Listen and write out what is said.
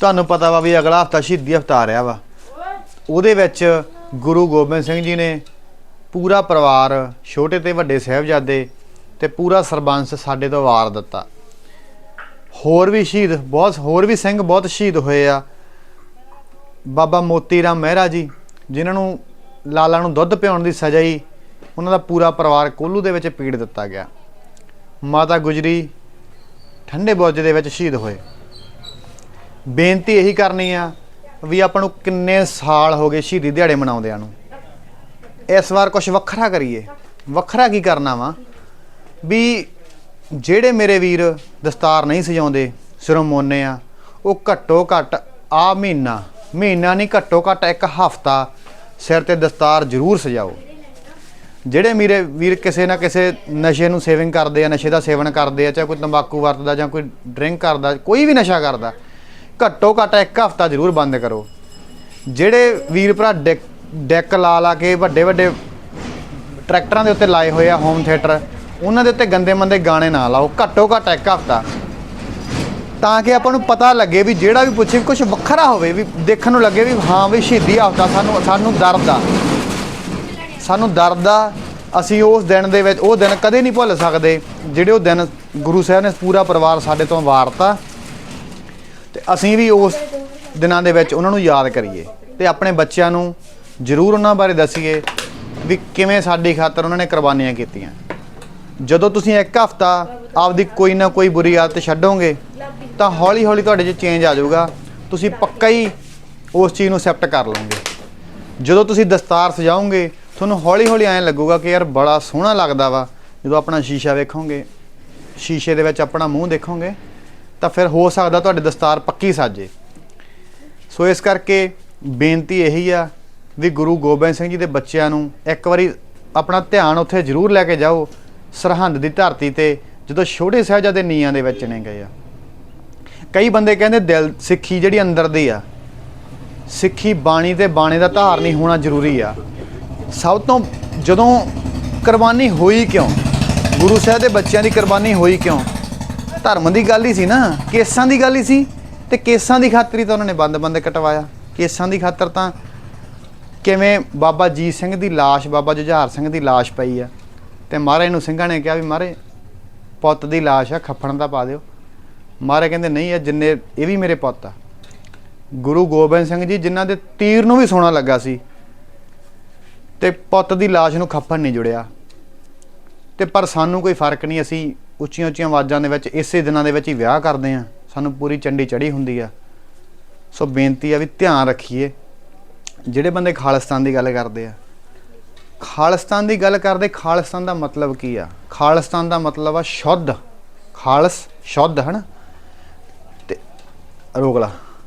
ਤੁਹਾਨੂੰ ਪਤਾ ਵਾ ਵੀ ਅਗਲਾ ਹਫਤਾ ਸ਼ਹੀਦੀ ਹਫਤਾ ਆ ਰਿਹਾ ਵਾ। ਉਹਦੇ ਵਿੱਚ ਗੁਰੂ ਗੋਬਿੰਦ ਸਿੰਘ ਜੀ ਨੇ ਪੂਰਾ ਪਰਿਵਾਰ, ਛੋਟੇ ਤੇ ਵੱਡੇ ਸਾਹਿਬਜ਼ਾਦੇ ਤੇ ਪੂਰਾ ਸਰਬੰਸ ਸਾਡੇ ਤੋਂ ਵਾਰ ਦਿੱਤਾ। ਹੋਰ ਵੀ ਸ਼ਹੀਦ, ਬਹੁਤ, ਹੋਰ ਵੀ ਸਿੰਘ ਬਹੁਤ ਸ਼ਹੀਦ ਹੋਏ ਆ। ਬਾਬਾ ਮੋਤੀ ਰਾਮ ਮਹਿਰਾ ਜੀ, ਜਿਨ੍ਹਾਂ ਨੂੰ ਲਾਲਾ ਨੂੰ ਦੁੱਧ ਪਿਆਉਣ ਦੀ ਸਜ਼ਾ ਹੀ ਉਹਨਾਂ ਦਾ ਪੂਰਾ ਪਰਿਵਾਰ ਕੋਲੂ ਦੇ ਵਿੱਚ ਪੀੜ ਦਿੱਤਾ ਗਿਆ। ਮਾਤਾ ਗੁਜਰੀ ਠੰਡੇ ਬੁਰਜ ਦੇ ਵਿੱਚ ਸ਼ਹੀਦ ਹੋਏ। ਬੇਨਤੀ ਇਹੀ ਕਰਨੀ ਆ ਵੀ ਆਪਾਂ ਨੂੰ ਕਿੰਨੇ ਸਾਲ ਹੋ ਗਏ ਸ਼ਹੀਦੀ ਦਿਹਾੜੇ ਮਨਾਉਂਦਿਆਂ ਨੂੰ। ਇਸ ਵਾਰ ਕੁਝ ਵੱਖਰਾ ਕਰੀਏ। ਵੱਖਰਾ ਕੀ ਕਰਨਾ ਵਾ? ਵੀ ਜਿਹੜੇ ਮੇਰੇ ਵੀਰ ਦਸਤਾਰ ਨਹੀਂ ਸਜਾਉਂਦੇ, ਸਿਰੋਂ ਮੋਨੇ ਆ, ਉਹ ਘੱਟੋ ਘੱਟ ਆ ਮਹੀਨਾ ਮਹੀਨਾ ਨਹੀਂ, ਘੱਟੋ ਘੱਟ ਇੱਕ ਹਫਤਾ ਸਿਰ ਤੇ ਦਸਤਾਰ ਜ਼ਰੂਰ ਸਜਾਓ। ਜਿਹੜੇ ਮੇਰੇ ਵੀਰ ਕਿਸੇ ਨਾ ਕਿਸੇ ਨਸ਼ੇ ਨੂੰ ਸੇਵਿੰਗ ਕਰਦੇ ਆ, ਨਸ਼ੇ ਦਾ ਸੇਵਨ ਕਰਦੇ ਆ, ਚਾਹੇ ਕੋਈ ਤੰਬਾਕੂ ਵਰਤਦਾ ਜਾਂ ਕੋਈ ਡਰਿੰਕ ਕਰਦਾ, ਕੋਈ ਵੀ ਨਸ਼ਾ ਕਰਦਾ ਘੱਟੋ ਘੱਟ ਇੱਕ ਹਫਤਾ ਜ਼ਰੂਰ ਬੰਦ ਕਰੋ। ਜਿਹੜੇ ਵੀਰ ਭਰਾ ਡੈਕ ਡੈਕ ਲਾ ਲਾ ਕੇ ਵੱਡੇ ਵੱਡੇ ਟਰੈਕਟਰਾਂ ਦੇ ਉੱਤੇ ਲਾਏ ਹੋਏ ਆ ਹੋਮ ਥੀਏਟਰ ਉਹਨਾਂ ਦੇ ਉੱਤੇ ਗੰਦੇ ਮੰਦੇ ਗਾਣੇ ਨਾ ਲਾਓ, ਘੱਟੋ ਘੱਟ ਇੱਕ ਹਫਤਾ। ਤਾਂ ਕਿ ਆਪਾਂ ਨੂੰ ਪਤਾ ਲੱਗੇ ਵੀ ਜਿਹੜਾ ਵੀ ਪੁੱਛੇ ਕੁਝ ਵੱਖਰਾ ਹੋਵੇ, ਵੀ ਦੇਖਣ ਨੂੰ ਲੱਗੇ ਵੀ ਹਾਂ ਵੀ ਸ਼ਹੀਦੀ ਹਫਤਾ ਸਾਨੂੰ ਸਾਨੂੰ ਦਰਦ ਆ। ਸਾਨੂੰ ਦਰਦ ਆ, ਅਸੀਂ ਉਸ ਦਿਨ ਦੇ ਵਿੱਚ, ਉਹ ਦਿਨ ਕਦੇ ਨਹੀਂ ਭੁੱਲ ਸਕਦੇ, ਜਿਹੜੇ ਉਹ ਦਿਨ ਗੁਰੂ ਸਾਹਿਬ ਨੇ ਪੂਰਾ ਪਰਿਵਾਰ ਸਾਡੇ ਤੋਂ ਵਾਰਤਾ ਤੇ ਅਸੀਂ ਵੀ ਉਸ ਦਿਨਾਂ ਦੇ ਵਿੱਚ ਉਹਨਾਂ ਨੂੰ ਯਾਦ ਕਰੀਏ ਤੇ ਆਪਣੇ ਬੱਚਿਆਂ ਨੂੰ ਜ਼ਰੂਰ ਉਹਨਾਂ ਬਾਰੇ ਦੱਸੀਏ ਵੀ ਕਿਵੇਂ ਸਾਡੀ ਖਾਤਰ ਉਹਨਾਂ ਨੇ ਕੁਰਬਾਨੀਆਂ ਕੀਤੀਆਂ। ਜਦੋਂ ਤੁਸੀਂ ਇੱਕ ਹਫਤਾ ਆਪਦੀ ਕੋਈ ਨਾ ਕੋਈ ਬੁਰੀ ਆਦਤ ਛੱਡੋਗੇ, ਤਾਂ ਹੌਲੀ ਹੌਲੀ ਤੁਹਾਡੇ 'ਚ ਚੇਂਜ ਆ ਜਾਊਗਾ। ਤੁਸੀਂ ਪੱਕਾ ਹੀ ਉਸ ਚੀਜ਼ ਨੂੰ ਅਸੈਪਟ ਕਰ ਲਓਗੇ। ਜਦੋਂ ਤੁਸੀਂ ਦਸਤਾਰ ਸਜਾਓਗੇ, ਤੁਹਾਨੂੰ ਹੌਲੀ ਹੌਲੀ ਐਂ ਲੱਗੂਗਾ ਕਿ ਯਾਰ ਬੜਾ ਸੋਹਣਾ ਲੱਗਦਾ ਵਾ। ਜਦੋਂ ਆਪਣਾ ਸ਼ੀਸ਼ਾ ਵੇਖੋਗੇ, ਸ਼ੀਸ਼ੇ ਦੇ ਵਿੱਚ ਆਪਣਾ ਮੂੰਹ ਦੇਖੋਗੇ ਤਾਂ ਫਿਰ ਹੋ ਸਕਦਾ ਤੁਹਾਡੀ ਦਸਤਾਰ ਪੱਕੀ ਸਾਜੇ। ਸੋ ਇਸ ਕਰਕੇ ਬੇਨਤੀ ਇਹੀ ਆ ਵੀ ਗੁਰੂ ਗੋਬਿੰਦ ਸਿੰਘ ਜੀ ਦੇ ਬੱਚਿਆਂ ਨੂੰ ਇੱਕ ਵਾਰੀ ਆਪਣਾ ਧਿਆਨ ਉੱਥੇ ਜ਼ਰੂਰ ਲੈ ਕੇ ਜਾਓ, ਸਰਹੰਦ ਦੀ ਧਰਤੀ ਤੇ, ਜਦੋਂ ਛੋਟੇ ਸਾਹਿਬਜ਼ਾਦੇ ਨੀਆਂ ਦੇ ਵਿੱਚ ਨੇ ਗਏ ਆ। ਕਈ ਬੰਦੇ ਕਹਿੰਦੇ ਦਿਲ ਸਿੱਖੀ ਜਿਹੜੀ ਅੰਦਰ ਦੀ ਆ, ਸਿੱਖੀ ਬਾਣੀ ਤੇ ਬਾਣੇ ਦਾ ਧਾਰਨੀ ਹੋਣਾ ਜ਼ਰੂਰੀ ਆ। ਸਭ ਤੋਂ ਜਦੋਂ ਕੁਰਬਾਨੀ ਹੋਈ ਕਿਉਂ? ਗੁਰੂ ਸਾਹਿਬ ਦੇ ਬੱਚਿਆਂ ਦੀ ਕੁਰਬਾਨੀ ਹੋਈ ਕਿਉਂ? ਧਰਮ ਦੀ ਗੱਲ ਹੀ ਸੀ ਨਾ, ਕੇਸਾਂ ਦੀ ਗੱਲ ਹੀ ਸੀ ਤੇ ਕੇਸਾਂ ਦੀ ਖਾਤਰ ਹੀ ਤਾਂ ਉਹਨਾਂ ਨੇ ਬੰਦ-ਬੰਦ ਕਟਵਾਇਆ। ਕੇਸਾਂ ਦੀ ਖਾਤਰ ਤਾਂ ਕਿਵੇਂ ਬਾਬਾ ਜੀਤ ਸਿੰਘ ਦੀ ਲਾਸ਼, ਬਾਬਾ ਜੁਝਾਰ ਸਿੰਘ ਦੀ ਲਾਸ਼ ਪਈ ਆ ਤੇ ਮਹਾਰਾਜ ਨੂੰ ਸਿੰਘਾਂ ਨੇ ਕਿਹਾ ਵੀ ਮਹਾਰਾਜ ਪੁੱਤ ਦੀ ਲਾਸ਼ ਆ ਖੱਫਣ ਦਾ ਪਾ ਦਿਓ। ਮਹਾਰਾਜ ਕਹਿੰਦੇ, ਨਹੀਂ, ਇਹ ਜਿੰਨੇ, ਇਹ ਵੀ ਮੇਰੇ ਪੁੱਤ ਆ। ਗੁਰੂ ਗੋਬਿੰਦ ਸਿੰਘ ਜੀ ਜਿਨ੍ਹਾਂ ਦੇ ਤੀਰ ਨੂੰ ਵੀ ਸੋਨਾ ਲੱਗਾ ਸੀ ਤੇ ਪੁੱਤ ਦੀ ਲਾਸ਼ ਨੂੰ ਖੱਫਣ ਨਹੀਂ ਜੁੜਿਆ। ਤੇ ਪਰ ਸਾਨੂੰ ਕੋਈ ਫ਼ਰਕ ਨਹੀਂ, ਅਸੀਂ ਉੱਚੀਆਂ ਉੱਚੀਆਂ ਆਵਾਜ਼ਾਂ ਦੇ ਵਿੱਚ ਇਸੇ ਦਿਨਾਂ ਦੇ ਵਿੱਚ ਹੀ ਵਿਆਹ ਕਰਦੇ ਆ ਸਾਨੂੰ ਪੂਰੀ ਚੰਡੀ ਚੜੀ ਹੁੰਦੀ ਆ। ਸੋ ਬੇਨਤੀ ਆ ਵੀ ਧਿਆਨ ਰੱਖੀਏ। ਜਿਹੜੇ ਬੰਦੇ ਖਾਲਿਸਤਾਨ ਦੀ ਗੱਲ ਕਰਦੇ ਆ। ਖਾਲਿਸਤਾਨ ਦੀ ਗੱਲ ਕਰਦੇ, ਖਾਲਿਸਤਾਨ ਦਾ ਮਤਲਬ ਕੀ ਆ? ਖਾਲਿਸਤਾਨ ਦਾ ਮਤਲਬ ਆ ਸ਼ੁੱਧ। ਖਾਲਸ, ਸ਼ੁੱਧ, ਹਨ? ਤੇ ਰੋਕ ਲਾ।